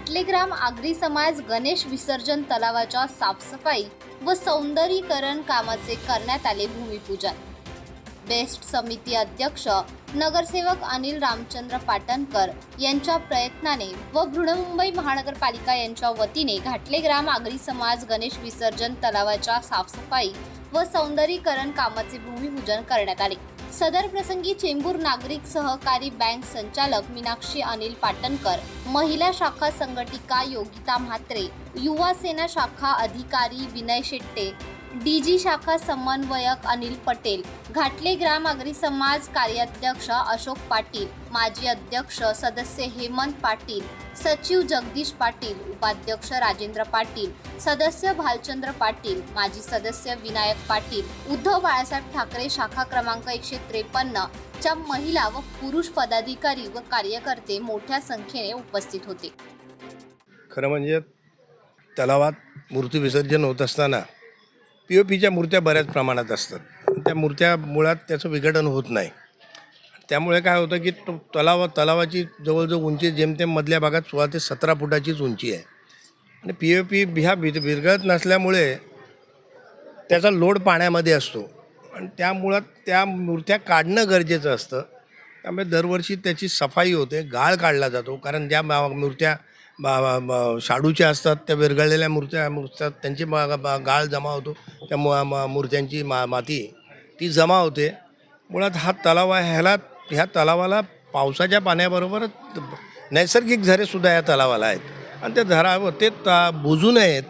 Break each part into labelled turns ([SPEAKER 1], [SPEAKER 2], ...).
[SPEAKER 1] घाटलेग्राम आगरी समाज गणेश विसर्जन तलावाच्या साफसफाई व सौंदर्यीकरण कामाचे करण्यात आले भूमिपूजन. बेस्ट समिती अध्यक्ष नगरसेवक अनिल रामचंद्र पाटणकर यांच्या प्रयत्नाने व बृहन्मुंबई महानगरपालिका यांच्या वतीने घाटलेग्राम आगरी समाज गणेश विसर्जन तलावाच्या साफसफाई व सौंदर्यीकरण कामाचे भूमिपूजन करण्यात आले. सदर प्रसंगी चेंबूर नागरिक सहकारी बँक संचालक मीनाक्षी अनिल पाटणकर महिला शाखा संघटिका योगिता म्हात्रे युवा सेना शाखा अधिकारी विनय शेट्टे डीजी शाखा समन्वयक अनिल पटेल घाटले ग्राम आगरी समाज कार्याध्यक्ष अशोक पाटील माजी अध्यक्ष सदस्य हेमंत पाटील सचिव जगदीश पाटील उपाध्यक्ष राजेंद्र पाटील सदस्य भालचंद्र पाटील माजी सदस्य विनायक पाटील उद्धव बाळासाहेब ठाकरे शाखा क्रमांक एकशे त्रेपन्न च्या महिला व पुरुष पदाधिकारी व कार्यकर्ते मोठ्या संख्येने उपस्थित होते.
[SPEAKER 2] खरं म्हणजे तलावात मूर्ती विसर्जन होत असताना पी ओ पीच्या मूर्त्या बऱ्याच प्रमाणात असतात. त्या मूर्त्या मुळात त्याचं विघटन होत नाही. त्यामुळे काय होतं की तो तलावा तलावाची जवळजवळ उंची जेमतेम मधल्या भागात सोळा ते सतरा फुटाचीच उंची आहे. आणि पी ओ पी ह्या विर विरघळत नसल्यामुळे त्याचा लोड पाण्यामध्ये असतो. आणि त्यामुळं त्या मूर्त्या काढणं गरजेचं असतं. त्यामुळे दरवर्षी त्याची सफाई होते गाळ काढला जातो. कारण ज्या मूर्त्या बा- शाडूच्या असतात त्या विरघळलेल्या मूर्त्या मूर्त्या त्यांची बा- गाळ जमा होतो. त्या मु- मूर्त्यांची मा माती ती जमा होते. मुळात हा तलाव आहे ह्याला ह्या तलावाला पावसाच्या पाण्याबरोबर नैसर्गिक झरेसुद्धा या तलावाला आहेत. आणि त्या झरावर ते ता बुजू नयेत.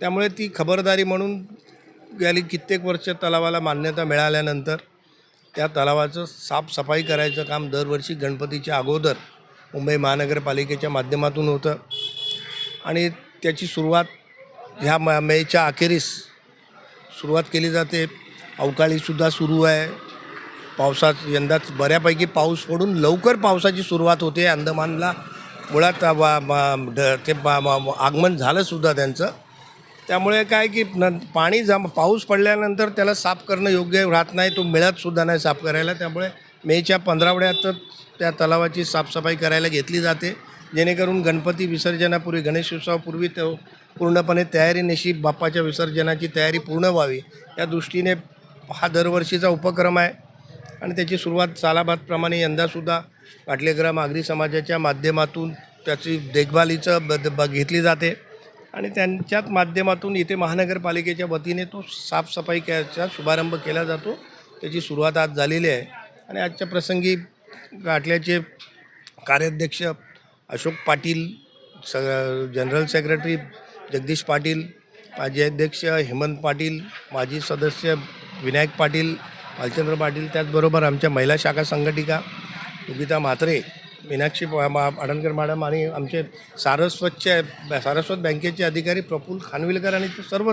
[SPEAKER 2] त्यामुळे ती खबरदारी म्हणून गेली कित्येक वर्ष तलावाला मान्यता मिळाल्यानंतर त्या तलावाचं साफसफाई करायचं काम दरवर्षी गणपतीच्या अगोदर मुंबई महानगरपालिकेच्या माध्यमातून होतं. आणि त्याची सुरुवात ह्या म मेच्या अखेरीस सुरुवात केली जाते. अवकाळीसुद्धा सुरू आहे. पावसात यंदाच बऱ्यापैकी पाऊस पडून लवकर पावसाची सुरुवात होते अंदमानला. मुळात बा- ते बा- आगमन झालंसुद्धा त्यांचं. त्यामुळे काय की न पाणी जम पाऊस पडल्यानंतर त्याला साफ करणं योग्य राहत नाही. तो मिळतसुद्धा नाही साफ करायला. त्यामुळे मेच्या पंधरावड्यातच त्या तलावाची साफसफाई करायला घेतली जाते. जेणेकरून गणपती विसर्जनापूर्वी गणेश उत्सवापूर्वी तो पूर्णपणे तयारीनिशी बाप्पाच्या विसर्जनाची तयारी पूर्ण व्हावी या दृष्टीने हा दरवर्षीचा उपक्रम आहे. आणि त्याची सुरुवात सालाबादप्रमाणे यंदासुद्धा पाटलेग्राम आगरी समाजाच्या माध्यमातून त्याची देखभालीचं ब ब घेतली जाते. आणि त्यांच्याच माध्यमातून इथे महानगरपालिकेच्या वतीने तो साफसफाई चा शुभारंभ केला जातो. त्याची सुरुवात आज झालेली आहे. आणि आजच्या प्रसंगी गाठल्याचे कार्याध्यक्ष अशोक पाटील स जनरल सेक्रेटरी जगदीश पाटील माजी अध्यक्ष हेमंत पाटील माजी सदस्य विनायक पाटील भालचंद्र पाटील त्याचबरोबर आमच्या महिला शाखा संघटिका योगिता म्हात्रे मीनाक्षी आडणकर मा- मॅडम आणि आमचे सारस्वतचे सारस्वत बँकेचे अधिकारी प्रफुल्ल खानविलकर आणि सर्व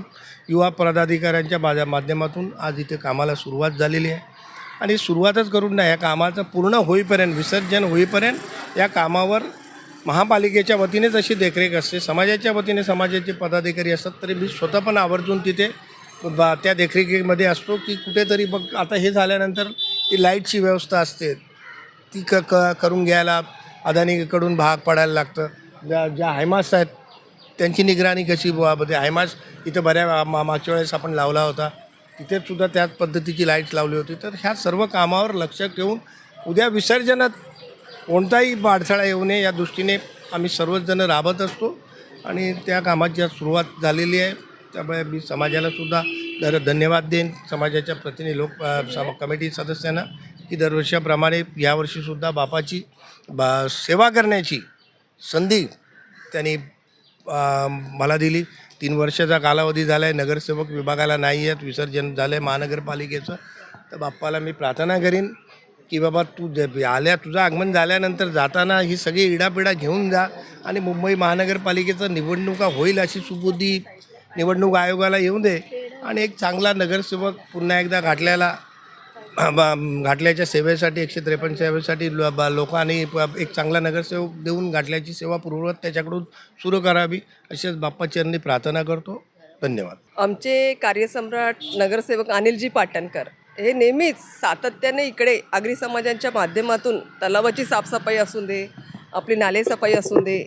[SPEAKER 2] युवा पदाधिकाऱ्यांच्या माझ्या माध्यमातून आज इथे कामाला सुरुवात झालेली आहे. आणि सुरुवातच करून नाही या कामाचं पूर्ण होईपर्यंत विसर्जन होईपर्यंत या कामावर महापालिकेच्या वतीनेच अशी देखरेख असते समाजाच्या वतीने समाजाचे पदाधिकारी असतात तरी मी स्वतः पण आवर्जून तिथे बा त्या देखरेखीमध्ये असतो की कुठेतरी बघ आता हे झाल्यानंतर ती लाईटची व्यवस्था असते. ती क क करून घ्यायला अदानीकडून भाग पडायला लागतं. ज्या ज्या हायमास आहेत त्यांची निगराणी कशी बुवा हायमास इथं बऱ्या मा मागच्या वेळेस आपण लावला होता. तिथे सुद्धा त्याच पद्धतीची लाईट्स लावली होती. तर ह्या सर्व कामावर लक्ष ठेवून उद्या विसर्जनात कोणताही अडथळा येऊ नये या दृष्टीने आम्ही सर्वच जण राबत असतो आणि त्या कामाची आज सुरुवात झालेली आहे. त्यामुळे मी समाजालासुद्धा दर धन्यवाद देईन. समाजाच्या प्रतिनिधी लोक सम कमिटी सदस्यांना की दरवर्षाप्रमाणे यावर्षीसुद्धा बापाची बा सेवा करण्याची संधी त्यांनी मला दिली. तीन वर्षाचा कालावधी झाला आहे नगरसेवक विभागाला नाही आहेत. विसर्जन झालं आहे महानगरपालिकेचं. तर बाप्पाला मी प्रार्थना करीन. की बाबा तू ज आल्या तुझं आगमन झाल्यानंतर जाताना ही सगळी इडापिडा घेऊन जा आणि मुंबई महानगरपालिकेचं निवडणुका होईल अशी सुबुद्धी निवडणूक आयोगाला येऊ दे. आणि एक चांगला नगरसेवक पुन्हा एकदा घाटल्याला घाटल्याच्या सेवेसाठी एकशे त्रेपन्न सेवेसाठी लो- लोकांनी एक चांगला नगरसेवक देऊन घाटल्याची सेवा पूर्ववत त्याच्याकडून सुरू करावी अशीच बाप्पाचरणी प्रार्थना करतो. धन्यवाद.
[SPEAKER 3] आमचे कार्यसम्राट नगरसेवक अनिलजी पाटणकर. हे नेहमीच सातत्याने इकडे आगरी समाजांच्या माध्यमातून तलावाची साफसफाई असू दे आपली नालेसफाई असू दे.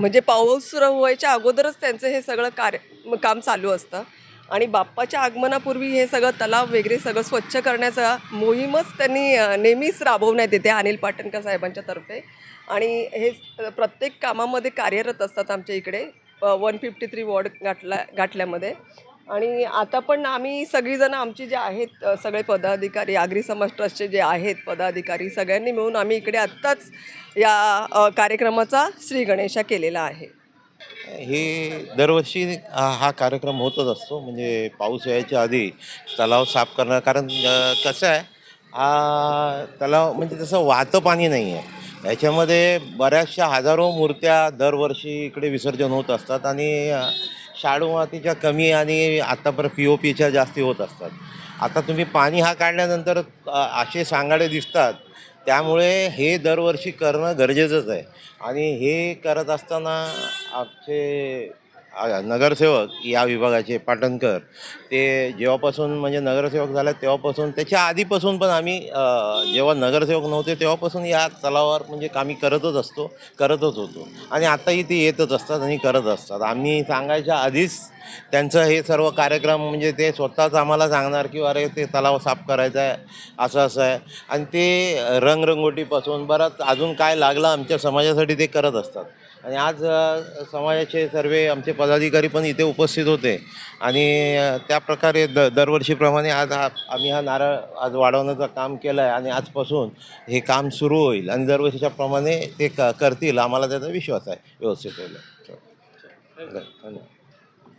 [SPEAKER 3] म्हणजे पाऊस सुरू व्हायच्या अगोदरच त्यांचं हे सगळं कार्य काम चालू असतं. आणि बाप्पाच्या आगमनापूर्वी हे सगळं तलाव वगैरे सगळं स्वच्छ करण्याचा मोहीमच त्यांनी नेहमीच राबवण्यात येते अनिल पाटणकर साहेबांच्या तर्फे. आणि हे प्रत्येक कामामध्ये कार्यरत असतात आमच्या इकडे वन फिफ्टी थ्री वॉर्ड गाठला गाठल्यामध्ये. आणि आता पण आम्ही सगळीजणं आमची जे आहेत सगळे पदाधिकारी आगरी समाज ट्रस्टचे जे आहेत पदाधिकारी सगळ्यांनी मिळून आम्ही इकडे आत्ताच या कार्यक्रमाचा श्री गणेशा केलेला आहे.
[SPEAKER 4] हे दरवर्षी हा कार्यक्रम होतच असतो. म्हणजे पाऊस यायच्या आधी तलाव साफ करणं कारण कसं आहे हा तलाव म्हणजे तसं वाहतं पाणी नाही आहे. याच्यामध्ये बऱ्याचशा हजारो मूर्त्या दरवर्षी इकडे विसर्जन होत असतात आणि शाडू मातीच्या कमी आणि आत्तापर्यंत पी ओ पीच्या जास्ती होत असतात. आता तुम्ही पाणी हा काढल्यानंतर असे सांगाडे दिसतात. त्यामुळे हे दरवर्षी करणं गरजेचंच आहे. आणि हे करत असताना आमचे आ- नगरसेवक या विभागाचे पाटणकर ते जेव्हापासून म्हणजे नगरसेवक झाले तेव्हापासून त्याच्या आधीपासून पण आम्ही अ, जेव्हा नगरसेवक नव्हते तेव्हापासून या तलावावर म्हणजे कामी करतच असतो करतच होतो. आणि आत्ताही ते येतच असतात आणि करत असतात. आम्ही सांगायच्या आधीच त्यांचं हे सर्व कार्यक्रम म्हणजे ते स्वतःच आम्हाला सांगणार की अरे ते तलाव साफ करायचा आहे असं असं आहे. आणि ते रंगरंगोटीपासून बरंच अजून काय लागलं आमच्या समाजासाठी ते करत असतात. आणि आज समाजाचे सर्व आमचे पदाधिकारी पण इथे उपस्थित होते. आणि त्या प्रकारे द दरवर्षीप्रमाणे आज हा आम्ही हा नारळ आज वाढवण्याचं काम केलं आहे आणि आजपासून हे काम सुरू होईल आणि दरवर्षीच्या प्रमाणे ते क करतील आम्हाला त्याचा विश्वास आहे. व्यवस्थित होईल. धन्यवाद.